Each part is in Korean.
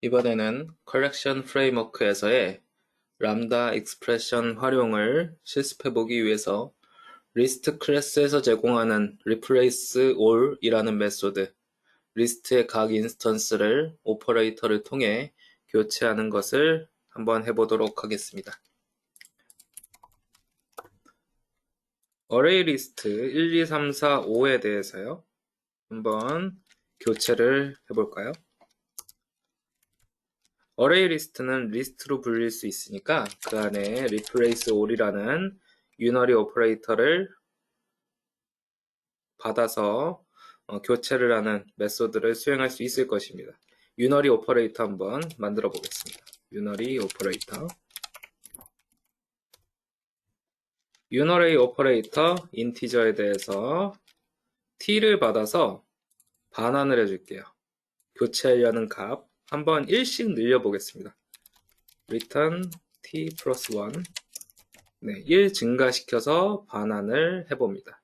이번에는 컬렉션 프레임워크에서의 람다 익스프레션 활용을 실습해보기 위해서 리스트 클래스에서 제공하는 replace all 이라는 메소드, 리스트의 각 인스턴스를 오퍼레이터를 통해 교체하는 것을 한번 해보도록 하겠습니다. array 리스트 1, 2, 3, 4, 5에 대해서요. 한번 교체를 해볼까요? Array 리스트는 리스트로 불릴 수 있으니까 그 안에 replace all이라는 유너리 오퍼레이터를 받아서 어, 교체를 하는 메소드를 수행할 수 있을 것입니다. 유너리 오퍼레이터 한번 만들어 보겠습니다. 유너리 오퍼레이터 유너리 오퍼레이터 인티저에 대해서 t를 받아서 반환을 해줄게요. 교체하려는 값 한번 1씩 늘려보겠습니다. return t 플러스 1 네, 1 증가시켜서 반환을 해봅니다.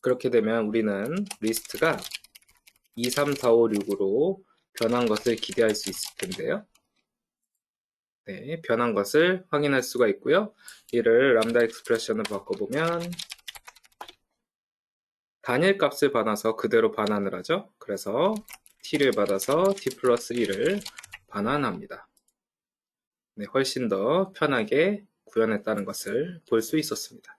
그렇게 되면 우리는 리스트가 2, 3, 4, 5, 6으로 변한 것을 기대할 수 있을 텐데요. 네, 변한 것을 확인할 수가 있고요. 이를 람다 익스프레션을 바꿔보면 단일 값을 받아서 그대로 반환을 하죠. 그래서 t를 받아서 t 플러스 1을 반환합니다. 네, 훨씬 더 편하게 구현했다는 것을 볼 수 있었습니다.